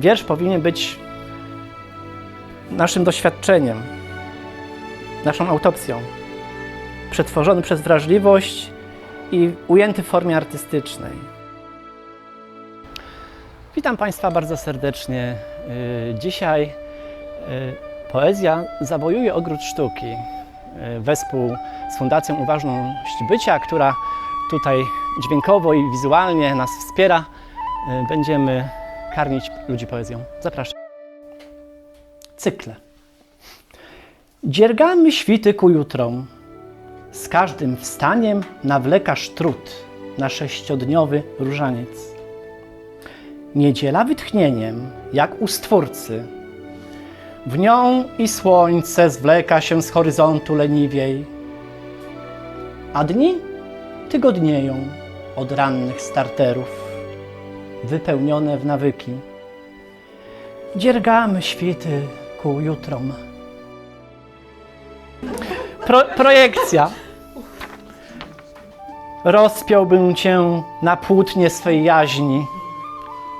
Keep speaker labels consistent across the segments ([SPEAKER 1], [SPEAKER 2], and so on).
[SPEAKER 1] Wiersz powinien być naszym doświadczeniem, naszą autopsją, przetworzony przez wrażliwość i ujęty w formie artystycznej. Witam Państwa bardzo serdecznie. Y, Dzisiaj y, poezja zawojuje ogród sztuki y, wespół z Fundacją Uważność Bycia, która tutaj dźwiękowo i wizualnie nas wspiera. Będziemy karmić ludzi poezją. Zapraszam. Cykle. Dziergamy świty ku jutrom. Z każdym wstaniem nawlekasz trud na sześciodniowy różaniec. Niedziela wytchnieniem, jak u Stwórcy. W nią i słońce zwleka się z horyzontu leniwiej, a dni tygodnieją od rannych starterów, wypełnione w nawyki. Dziergamy świty ku jutrom. Pro, projekcja. Rozpiąłbym cię na płótnie swej jaźni,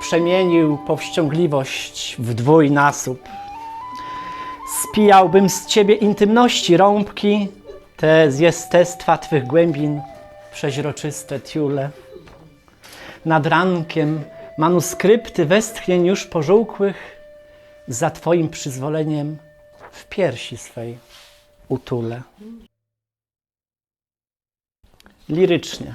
[SPEAKER 1] przemienił powściągliwość w dwójnasób. Spijałbym z ciebie intymności rąbki, te z jestestwa twych głębin, przeźroczyste tiule. Nad rankiem manuskrypty westchnień już pożółkłych, za twoim przyzwoleniem w piersi swej utulę. Lirycznie.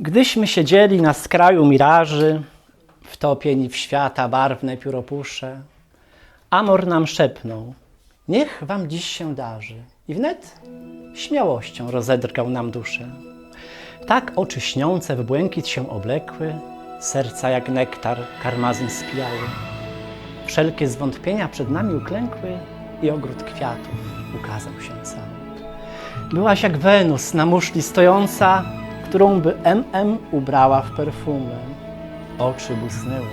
[SPEAKER 1] Gdyśmy siedzieli na skraju miraży, wtopieni w świata barwne pióropusze, Amor nam szepnął, niech wam dziś się darzy. I wnet śmiałością rozedrgał nam duszę. Tak oczy śniące w błękit się oblekły, serca jak nektar karmazyn spijały. Wszelkie zwątpienia przed nami uklękły i ogród kwiatów ukazał się cały. Byłaś jak Wenus na muszli stojąca, którą by MM ubrała w perfumę. Oczy błysnęły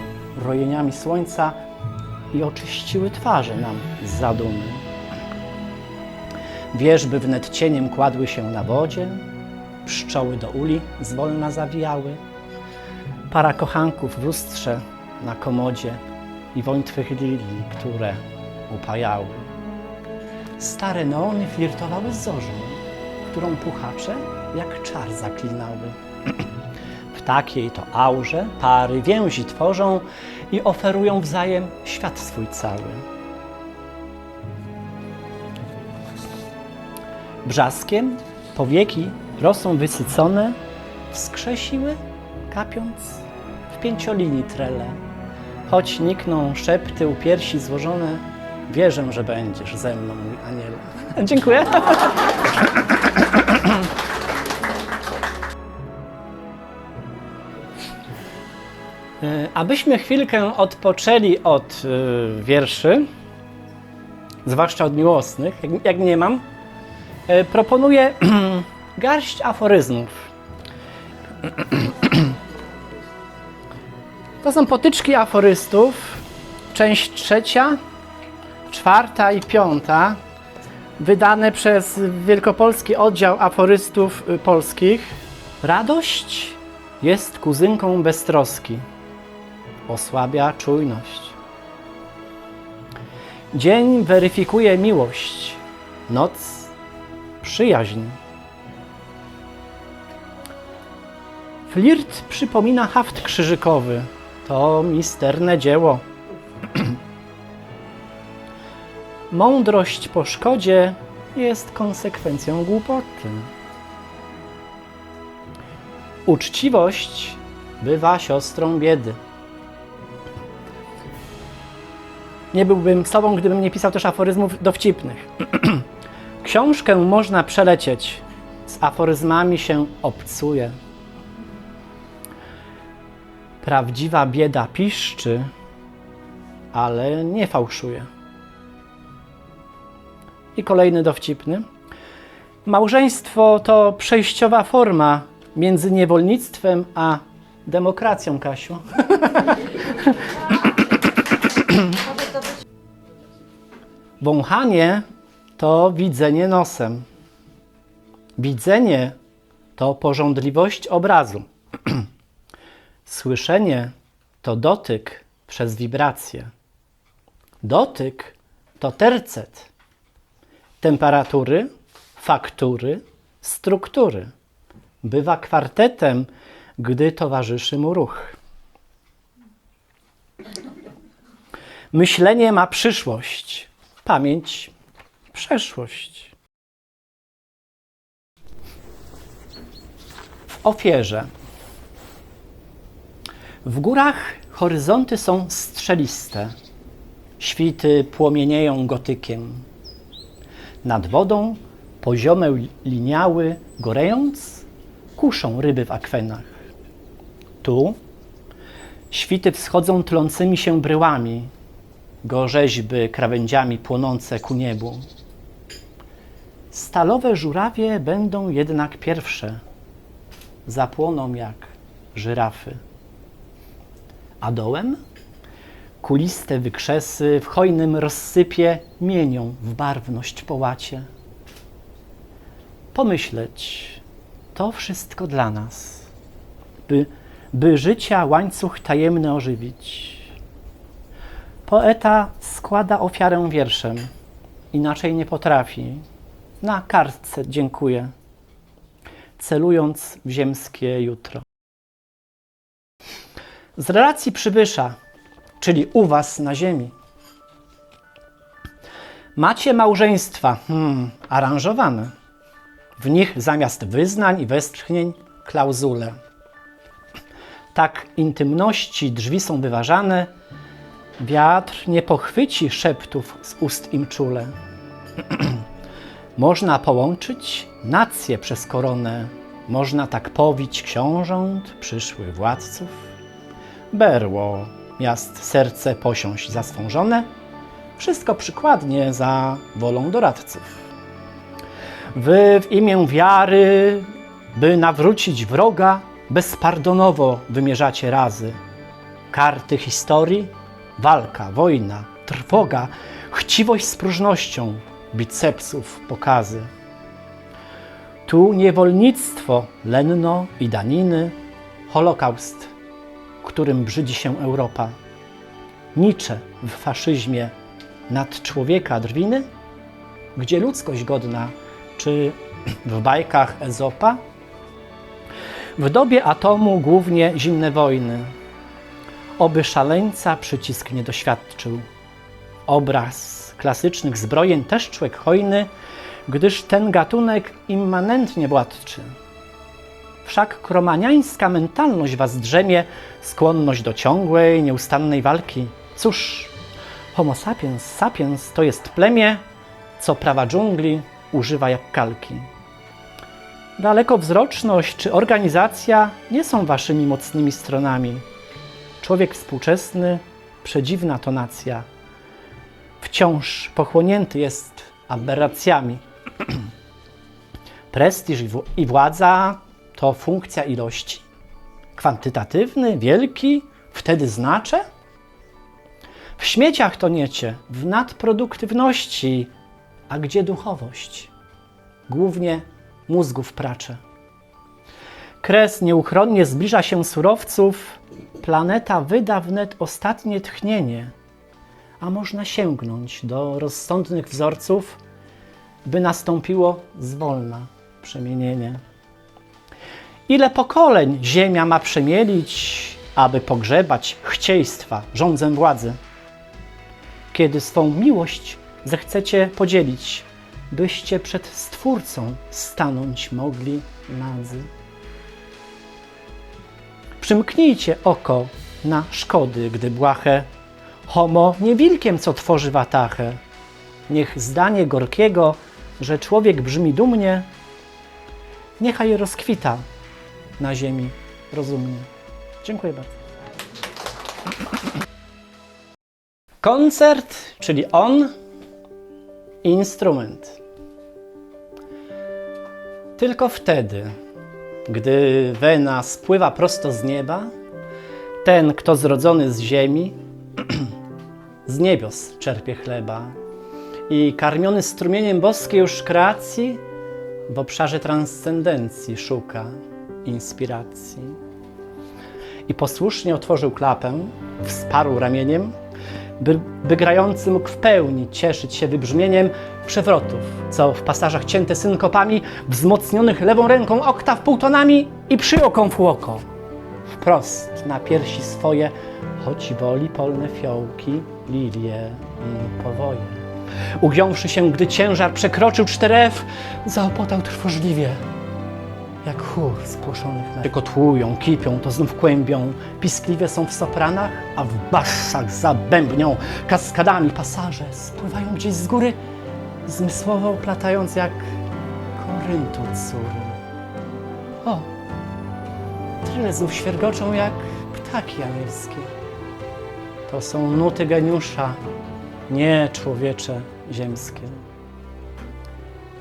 [SPEAKER 1] rojeniami słońca i oczyściły twarze nam z zadumy. Wierzby wnet cieniem kładły się na wodzie, pszczoły do uli zwolna zawijały, para kochanków w lustrze na komodzie i woń twych lilii, które upajały. Stare neony flirtowały z zorzą, którą puchacze jak czar zaklinały. W takiej to aurze pary więzi tworzą i oferują wzajem świat swój cały. Brzaskiem powieki rosą wysycone, wskrzesiły, kapiąc w pięciolinii trele. Choć nikną szepty u piersi złożone, wierzę, że będziesz ze mną, mój aniele. Dziękuję. E, Abyśmy chwilkę odpoczęli od y, wierszy, zwłaszcza od miłosnych, jak, jak nie mam, e, proponuję garść aforyzmów. To są potyczki aforystów, część trzecia, czwarta i piąta, wydane przez Wielkopolski Oddział Aforystów Polskich. Radość jest kuzynką beztroski, osłabia czujność. Dzień weryfikuje miłość, noc przyjaźń. Flirt przypomina haft krzyżykowy. To misterne dzieło. Mądrość po szkodzie jest konsekwencją głupoty. Uczciwość bywa siostrą biedy. Nie byłbym sobą, gdybym nie pisał też aforyzmów dowcipnych. Książkę można przelecieć, z aforyzmami się obcuje. Prawdziwa bieda piszczy, ale nie fałszuje. I kolejny dowcipny. Małżeństwo to przejściowa forma między niewolnictwem a demokracją, Kasiu. Wąchanie to widzenie nosem. Widzenie to porządliwość obrazu. Słyszenie to dotyk przez wibrację. Dotyk to tercet. Temperatury, faktury, struktury. Bywa kwartetem, gdy towarzyszy mu ruch. Myślenie ma przyszłość, pamięć przeszłość. W ofierze. W górach horyzonty są strzeliste. Świty płomienieją gotykiem. Nad wodą poziome liniały, gorejąc, kuszą ryby w akwenach. Tu świty wschodzą tlącymi się bryłami, gorzeźby krawędziami płonące ku niebu. Stalowe żurawie będą jednak pierwsze, zapłoną jak żyrafy. A dołem kuliste wykrzesy w hojnym rozsypie mienią w barwność połacie. Pomyśleć, to wszystko dla nas, by, by życia łańcuch tajemny ożywić. Poeta składa ofiarę wierszem, inaczej nie potrafi. Na kartce dziękuję, celując w ziemskie jutro. Z relacji przybysza, czyli u Was na ziemi. Macie małżeństwa, hmm, aranżowane. W nich zamiast wyznań i westchnień klauzule. Tak intymności drzwi są wyważane, wiatr nie pochwyci szeptów z ust im czule. Można połączyć nacje przez koronę, można tak powić książąt, przyszłych władców. Berło, miast serce posiąść za swą żonę, wszystko przykładnie za wolą doradców. Wy w imię wiary, by nawrócić wroga, bezpardonowo wymierzacie razy. Karty historii, walka, wojna, trwoga, chciwość z próżnością, bicepsów pokazy. Tu niewolnictwo, lenno i daniny, holokaust, którym brzydzi się Europa. Nicze w faszyzmie nad człowieka drwiny, gdzie ludzkość godna, czy w bajkach Ezopa? W dobie atomu głównie zimne wojny. Oby szaleńca przycisk nie doświadczył. Obraz klasycznych zbrojeń też człowiek hojny, gdyż ten gatunek immanentnie władczy. Wszak kromaniańska mentalność was drzemie, skłonność do ciągłej, nieustannej walki. Cóż, homo sapiens sapiens to jest plemię, co prawa dżungli używa jak kalki. Dalekowzroczność czy organizacja nie są waszymi mocnymi stronami. Człowiek współczesny, przedziwna tonacja, wciąż pochłonięty jest aberracjami. Prestiż i władza to funkcja ilości. Kwantytatywny, wielki, wtedy znaczę? W śmieciach toniecie, w nadproduktywności, a gdzie duchowość? Głównie mózgów pracze. Kres nieuchronnie zbliża się surowców, planeta wyda wnet ostatnie tchnienie, a można sięgnąć do rozsądnych wzorców, by nastąpiło zwolna przemienienie. Ile pokoleń Ziemia ma przemielić, aby pogrzebać chcieństwa rządzem władzy? Kiedy swą miłość zechcecie podzielić, byście przed Stwórcą stanąć mogli nadzy. Przymknijcie oko na szkody, gdy błahe. Homo nie wilkiem, co tworzy watachę. Niech zdanie Gorkiego, że człowiek brzmi dumnie, niechaj rozkwita na ziemi rozumnie. Dziękuję bardzo. Koncert, czyli on, instrument. Tylko wtedy, gdy wena spływa prosto z nieba, ten, kto zrodzony z ziemi, z niebios czerpie chleba i karmiony strumieniem boskiej już kreacji, w obszarze transcendencji szuka inspiracji. i posłusznie otworzył klapę, wsparł ramieniem, by, by grający mógł w pełni cieszyć się wybrzmieniem przewrotów, co w pasażach cięte synkopami, wzmocnionych lewą ręką oktaw półtonami i przyoką w oko. Wprost na piersi swoje, choć woli polne fiołki, lilie i powoje. Ugiąwszy się, gdy ciężar przekroczył 4F, zaopotał trwożliwie. Jak chór spłoszonych mer. Kotłują, kipią, to znów kłębią. Piskliwie są w sopranach, a w bassach zabębnią. Kaskadami pasaże spływają gdzieś z góry, zmysłowo uplatając jak koryntu córy. O, tyle znów świergoczą jak ptaki anielskie. To są nuty geniusza, nie człowiecze ziemskie.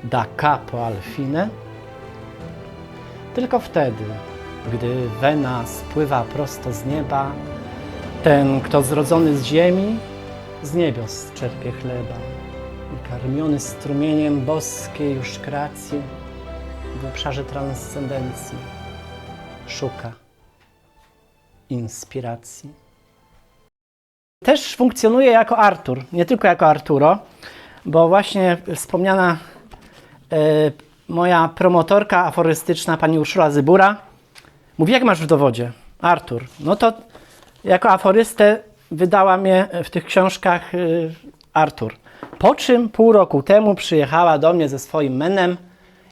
[SPEAKER 1] Da capo al fine, tylko wtedy, gdy wena spływa prosto z nieba, ten, kto zrodzony z ziemi, z niebios czerpie chleba i karmiony strumieniem boskiej już kreacji w obszarze transcendencji szuka inspiracji. Też funkcjonuje jako Artur, nie tylko jako Arturo, bo właśnie wspomniana e, moja promotorka aforystyczna, pani Urszula Zybura, mówi, jak masz w dowodzie? Artur. No to jako aforystę wydała mnie w tych książkach y, Artur. Po czym pół roku temu przyjechała do mnie ze swoim menem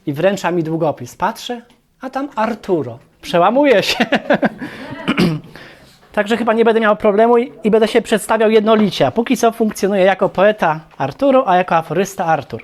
[SPEAKER 1] i wręcza mi długopis. Patrzę, a tam Arturo. Przełamuje się. Także chyba nie będę miał problemu i, i będę się przedstawiał jednolicie. A póki co funkcjonuję jako poeta Arturo, a jako aforysta Artur.